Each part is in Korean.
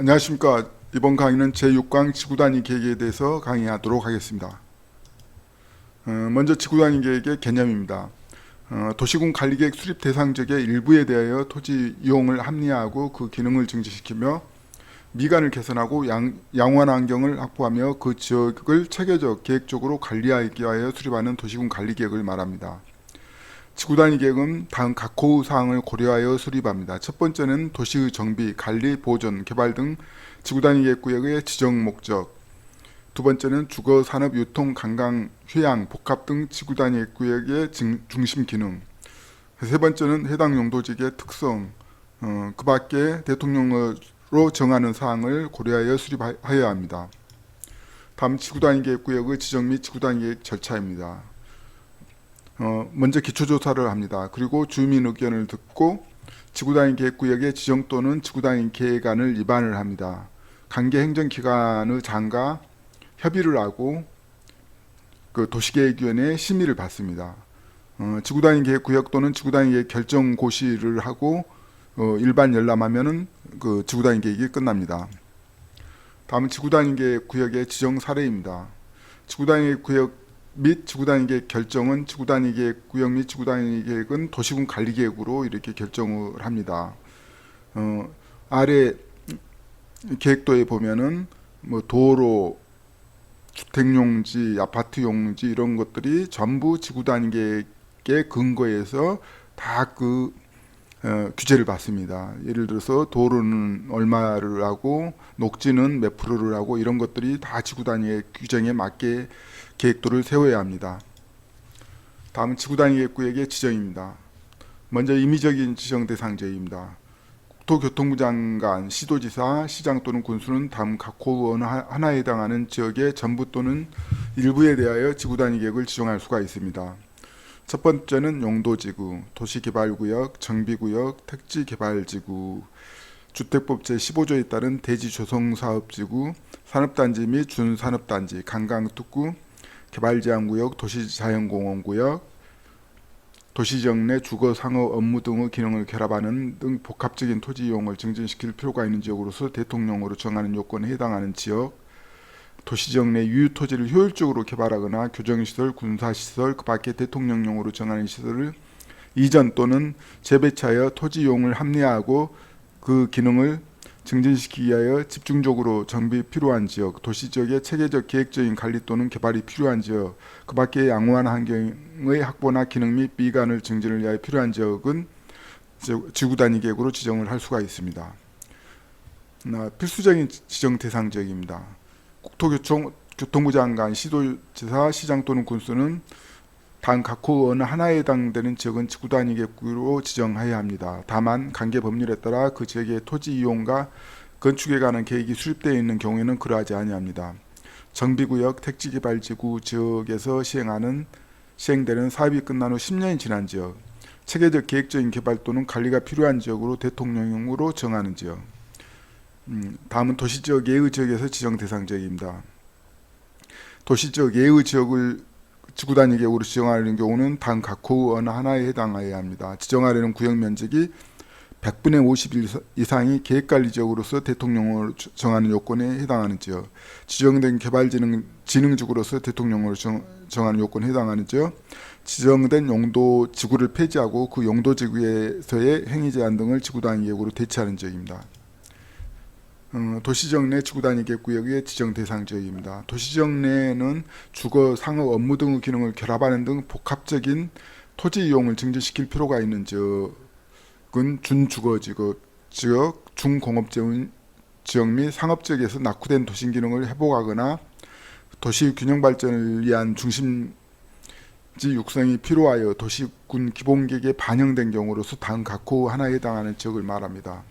안녕하십니까. 이번 강의는 제6강 지구단위 계획에 대해서 강의하도록 하겠습니다. 어, 먼저 지구단위 계획의 개념입니다. 어, 도시군 관리계획 수립 대상 지역의 일부에 대하여 토지 이용을 합리화하고 그 기능을 증진시키며 미관을 개선하고 양, 양호한 환경을 확보하며 그 지역을 체계적 계획적으로 관리하기 위하여 수립하는 도시군 관리계획을 말합니다. 지구단위 계획은 다음 각 호우 사항을 고려하여 수립합니다. 첫 번째는 도시의 정비, 관리, 보존, 개발 등 지구단위 계획 구역의 지정 목적. 두 번째는 주거, 산업, 유통, 관광, 휴양, 복합 등 지구단위 계획 구역의 중- 중심 기능. 세 번째는 해당 용도지역의 특성. 어, 그 밖에 대통령으로 정하는 사항을 고려하여 수립하여야 합니다. 다음 지구단위 계획 구역의 지정 및 지구단위 계획 절차입니다. 어, 먼저 기초조사를 합니다. 그리고 주민 의견을 듣고 지구단위 계획구역의 지정 또는 지구단위 계획안을 입안을 합니다. 관계 행정기관의 장과 협의를 하고 그 도시계획위원회의 심의를 받습니다. 어, 지구단위 계획구역 또는 지구단위 계획 결정 고시를 하고 어, 일반 열람하면은 그 지구단위 계획이 끝납니다. 다음은 지구단위 계획 구역의 지정 사례입니다. 지구단위 구역 및 지구단위 계획 결정은 지구단위 계획 구역 및 지구단위 계획은 도시군 관리 계획으로 이렇게 결정을 합니다. 어, 아래 계획도에 보면은 뭐 도로, 주택용지, 아파트용지 이런 것들이 전부 지구단위 계획의 근거에서 다그 어, 규제를 받습니다. 예를 들어서 도로는 얼마를 하고 녹지는 몇 프로를 하고 이런 것들이 다 지구 단위의 규정에 맞게 계획도를 세워야 합니다. 다음은 지구 단위 계획구역의 지정입니다. 먼저 임의적인 지정 대상 지역입니다. 국토교통부 장관, 시도지사, 시장 또는 군수는 다음 각 호원 하나에 해당하는 지역의 전부 또는 일부에 대하여 지구 단위 계획을 지정할 수가 있습니다. 첫 번째는 용도지구, 도시개발구역, 정비구역, 택지개발지구, 주택법 제15조에 따른 대지조성사업지구, 산업단지 및 준산업단지, 관광특구, 개발제한구역, 도시자연공원구역, 도시지역 내 주거, 상업, 업무 등의 기능을 결합하는 등 복합적인 토지 이용을 증진시킬 필요가 있는 지역으로서 대통령으로 정하는 요건에 해당하는 지역, 도시지역 내 유휴 토지를 효율적으로 개발하거나 교정시설, 군사시설, 그 밖에 대통령령으로 정하는 시설을 이전 또는 재배치하여 토지 이용을 합리화하고 그 기능을 증진시키기 위하여 집중적으로 정비 필요한 지역, 도시 지역의 체계적 계획적인 관리 또는 개발이 필요한 지역, 그 밖에 양호한 환경의 확보나 기능 및 미관을 증진을 위하여 필요한 지역은 지구 단위 계획으로 지정을 할 수가 있습니다. 나 필수적인 지정 대상 지역입니다. 국토교통부 장관, 시도지사, 시장 또는 군수는 단 각호 어느 하나에 해당되는 지역은 지구 단위 계획구로 지정해야 합니다. 다만 관계 법률에 따라 그 지역의 토지 이용과 건축에 관한 계획이 수립되어 있는 경우에는 그러하지 아니합니다. 정비구역, 택지개발지구 지역에서 시행하는 시행되는 사업이 끝난 후 10년이 지난 지역, 체계적 계획적인 개발 또는 관리가 필요한 지역으로 대통령령으로 정하는 지역. 음, 다음은 도시지역 예의 지역에서 지정 대상 지역입니다. 도시지역 예의 지역을 지구 단위 계획으로 지정하는 경우는 단 각호 어느 하나에 해당하여야 합니다. 지정하려는 구역 면적이 100분의 50 이상이 계획관리 지역으로서 대통령으로 정하는 요건에 해당하는 지역, 지정된 개발지능 지능지구로서 대통령으로 정, 정하는 요건에 해당하는 지역, 지정된 용도 지구를 폐지하고 그 용도 지구에서의 행위 제한 등을 지구 단위 계획으로 대체하는 지역입니다. 어, 도시지역 내 지구단위 계획구역의 지정 대상 지역입니다. 도시지역 내에는 주거, 상업, 업무 등의 기능을 결합하는 등 복합적인 토지 이용을 증진시킬 필요가 있는 지역은 준주거 지역, 지역, 중공업지역 지역 및 상업지역에서 낙후된 도시 기능을 회복하거나 도시 균형 발전을 위한 중심지 육성이 필요하여 도시군 기본계획에 반영된 경우로서 다음 각 호 하나에 해당하는 지역을 말합니다.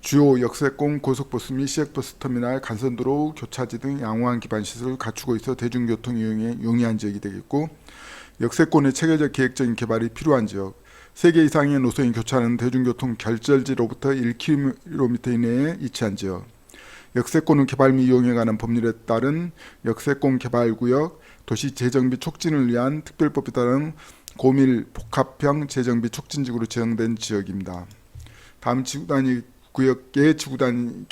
주요 역세권, 고속버스 및 시외버스 터미널, 간선도로, 교차지 등 양호한 기반 시설을 갖추고 있어 대중교통 이용에 용이한 지역이 되겠고 역세권의 체계적 계획적인 개발이 필요한 지역, 세개 이상의 노선이 교차하는 대중교통 결절지로부터 1km 이내에 위치한 지역, 역세권의 개발 및 이용에 관한 법률에 따른 역세권 개발구역, 도시 재정비 촉진을 위한 특별법에 따른 고밀 복합형 재정비 촉진지구로 지정된 지역입니다. 다음 지구 단위 구역의 지구단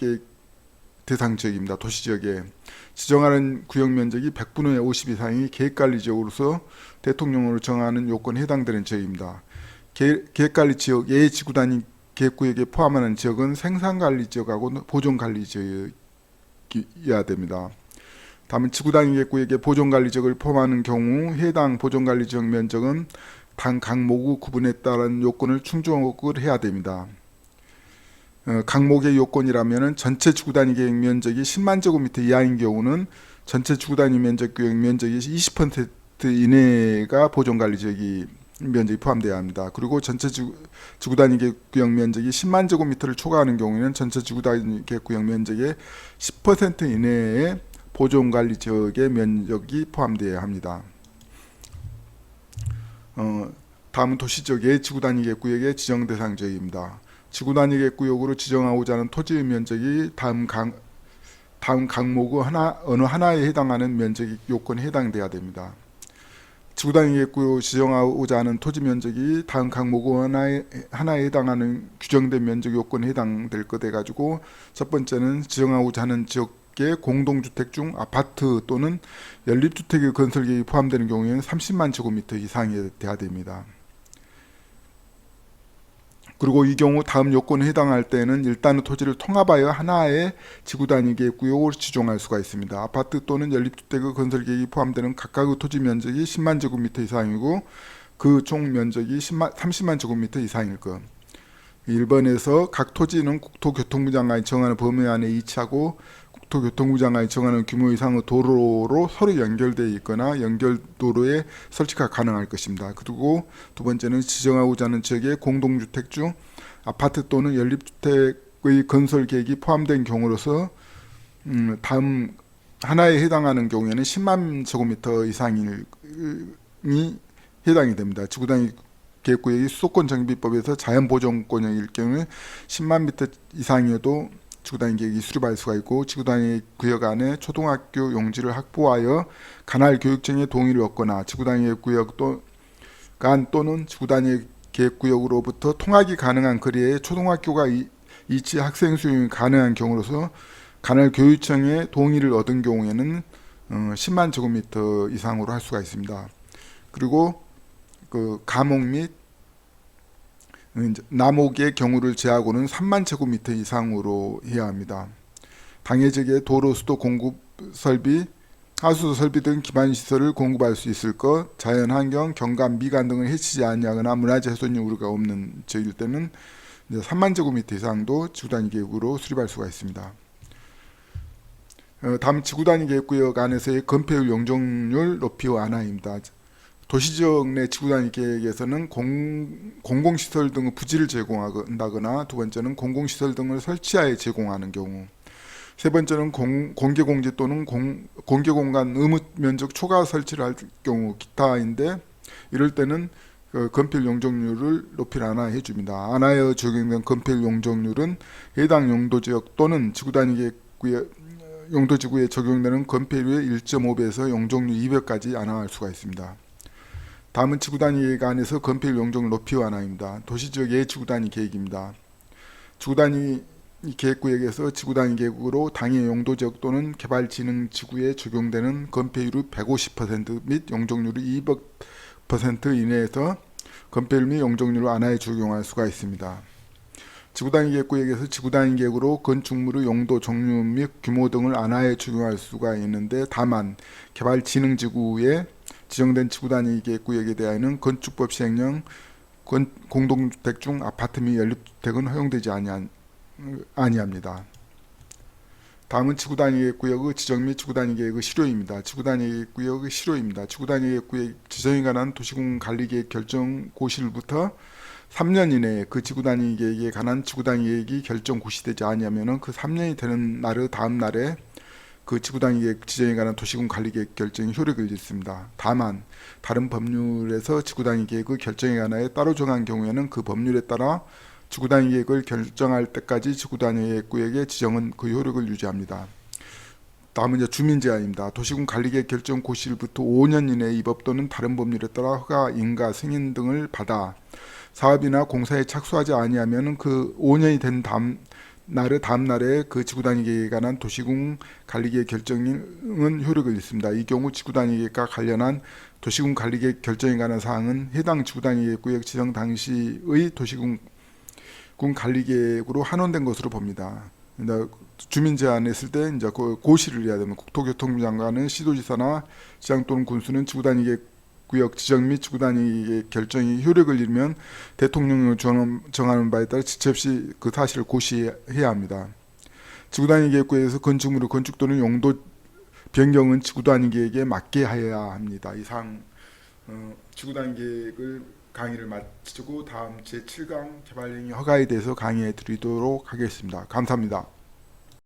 대상 지역입니다. 도시 지역에 지정하는 구역 면적이 100분의 50 이상이 계획관리 지역으로서 대통령으로 정하는 요건에 해당되는 지역입니다. 계획- 계획관리 지역 예 지구단위 계획구역에 포함하는 지역은 생산관리 지역하고 보존관리 지역이어야 됩니다. 다음은 지구단위 계획구역에 보존관리 지역을 포함하는 경우 해당 보존관리 지역 면적은 당 각목의 구분에 따른 요건을 충족을 해야 됩니다. 어, 각목의 요건이라면은 전체 지구 단위 계획 면적이 10만 제곱미터 이하인 경우는 전체 지구 단위 면적 계획 면적이 20% 이내가 보존 관리 지역이 면적이 포함되어야 합니다. 그리고 전체 지구, 지구 단위 계획 구역 면적이 10만 제곱미터를 초과하는 경우에는 전체 지구 단위 계획 구역 면적의 10% 이내에 보존 관리 지역의 면적이 포함되어야 합니다. 어, 다음은 도시 지역의 지구 단위 계획구역의 지정 대상 지역입니다. 지구 단위 계획구역으로 지정하고자 하는 토지의 면적이 다음 강 다음 각목의 하나 어느 하나에 해당하는 면적 요건에 해당돼야 됩니다. 지구 단위 계획구역 지정하고자 하는 토지 면적이 다음 각목의 하나에 하나에 해당하는 규정된 면적 요건에 해당될 것 해가지고 첫 번째는 지정하고자 하는 지역의 공동주택 중 아파트 또는 연립주택의 건설 계획이 포함되는 경우에는 30만 제곱미터 이상이 돼야 됩니다. 그리고 이 경우 다음 요건에 해당할 때는 일단은 토지를 통합하여 하나의 지구 단위 계획 구역으로 지정할 수가 있습니다. 아파트 또는 연립주택의 건설 계획이 포함되는 각각의 토지 면적이 10만 제곱미터 이상이고 그 총 면적이 10만, 30만 제곱미터 이상일 것. 1번에서 각 토지는 국토교통부 장관이 정하는 범위 안에 위치하고 국토교통부 장관이 정하는 규모 이상의 도로로 서로 연결되어 있거나 연결 도로에 설치가 가능할 것입니다. 그리고 두 번째는 지정하고자 하는 지역의 공동주택 중 아파트 또는 연립주택의 건설 계획이 포함된 경우로서 음, 다음 하나에 해당하는 경우에는 10만 제곱미터 이상이 해당이 됩니다. 지구단위 계획구역이 수도권 정비법에서 자연보존권일 경우에 10만 미터 이상이어도 지구단위 계획 이 수립할 수가 있고 지구단위 구역 안에 초등학교 용지를 확보하여 관할 교육청의 동의를 얻거나 지구단위 구역 또, 간 또는 지구단위 계획구역으로부터 통학이 가능한 거리에 초등학교가 이- 이치 학생 수용이 가능한 경우로서 관할 교육청의 동의를 얻은 경우에는 어, 10만 제곱미터 이상으로 할 수가 있습니다. 그리고 그 가목 및 남옥의 경우를 제하고는 3만 제곱미터 이상으로 해야 합니다. 당해지게 도로 수도 공급 설비, 하수도 설비 등 기반 시설을 공급할 수 있을 것, 자연 환경, 경관, 미관 등을 해치지 아니하거나 문화재 훼손 우려가 없는 지역일 때는 이제 3만 제곱미터 이상도 지구단위 계획으로 수립할 수가 있습니다. 어, 다음 지구단위 계획구역 안에서의 건폐율 용적률 높이 완화입니다. 도시지역 내 지구단위 계획에서는 공, 공공시설 등의 부지를 제공한다거나 두 번째는 공공시설 등을 설치하여 제공하는 경우 세 번째는 공, 공개공지 또는 공, 공개공간 의무 면적 초과 설치를 할 경우 기타인데 이럴 때는 그 건폐율 용적률을 높이 완화해 줍니다. 안하여 적용된 건폐율 용적률은 해당 용도 지역 또는 지구 단위 계획구역 용도 지구에 적용되는 건폐율의 1.5배에서 용적률 2배까지 완화할 수가 있습니다. 다음은 지구단위 안에서 건폐율 용적률 높이 완화입니다. 도시지역 예 지구단위 계획입니다. 지구단위 계획구역에서 지구단위 계획으로 당해 용도지역 또는 개발진흥지구에 적용되는 건폐율이 150%및 용적률이 200% 이내에서 건폐율 및 용적률을 완화해 적용할 수가 있습니다. 지구단위 계획구역에서 지구단위 계획으로 건축물의 용도, 종류 및 규모 등을 완화해 적용할 수가 있는데 다만 개발진흥지구에 지정된 지구단위 계획구역에 대하여는 건축법 시행령 건- 공동주택 중 아파트 및 연립주택은 허용되지 아니한, 아니합니다. 다음은 지구단위 계획구역의 지정 및 지구단위 계획의 실효입니다. 지구단위 계획구역의 실효입니다. 지구단위 계획구역 지정에 관한 도시공 관리 계획 결정 고시일부터 3년 이내에 그 지구단위 계획에 관한 지구단위 계획이 결정 고시되지 아니하면은 그 3년이 되는 날의 다음 날에 그 지구단위 계획 지정에 관한 도시공 관리 계획 결정이 효력을 잃습니다. 다만 다른 법률에서 지구단위 계획의 결정에 관하여 따로 정한 경우에는 그 법률에 따라 지구단위 계획을 결정할 때까지 지구단위 계획구역의 지정은 그 효력을 유지합니다. 다음은 이제 주민 제한입니다. 도시군 관리계획 결정 고시일부터 5년 이내에 이법 또는 다른 법률에 따라 허가, 인가, 승인 등을 받아 사업이나 공사에 착수하지 아니하면은 그 5년이 된 다음 날의 다음 날에 그 지구 단위 계획에 관한 도시군 관리계획 결정은 효력을 잃습니다. 이 경우 지구 단위 계획과 관련한 도시군 관리계획 결정에 관한 사항은 해당 지구 단위 계획 구역 지정 당시의 도시군 군 관리계획으로 환원된 것으로 봅니다. 근데 주민 제안했을 때 이제 그 고시를 해야 되면 국토교통부 장관은 시도지사나 시장 또는 군수는 지구 단위 계획 구역 지정 및 지구 단위 계획 결정이 효력을 잃으면 대통령이 정- 정하는 바에 따라 지체 없이 그 사실을 고시해야 합니다. 지구 단위 계획구에서 건축물의 건축 또는 용도 변경은 지구 단위 계획에 맞게 하여야 합니다. 이상 어, 지구 단위 계획을 강의를 마치고 다음 제 7강 개발행위 허가에 대해서 강의해 드리도록 하겠습니다. 감사합니다.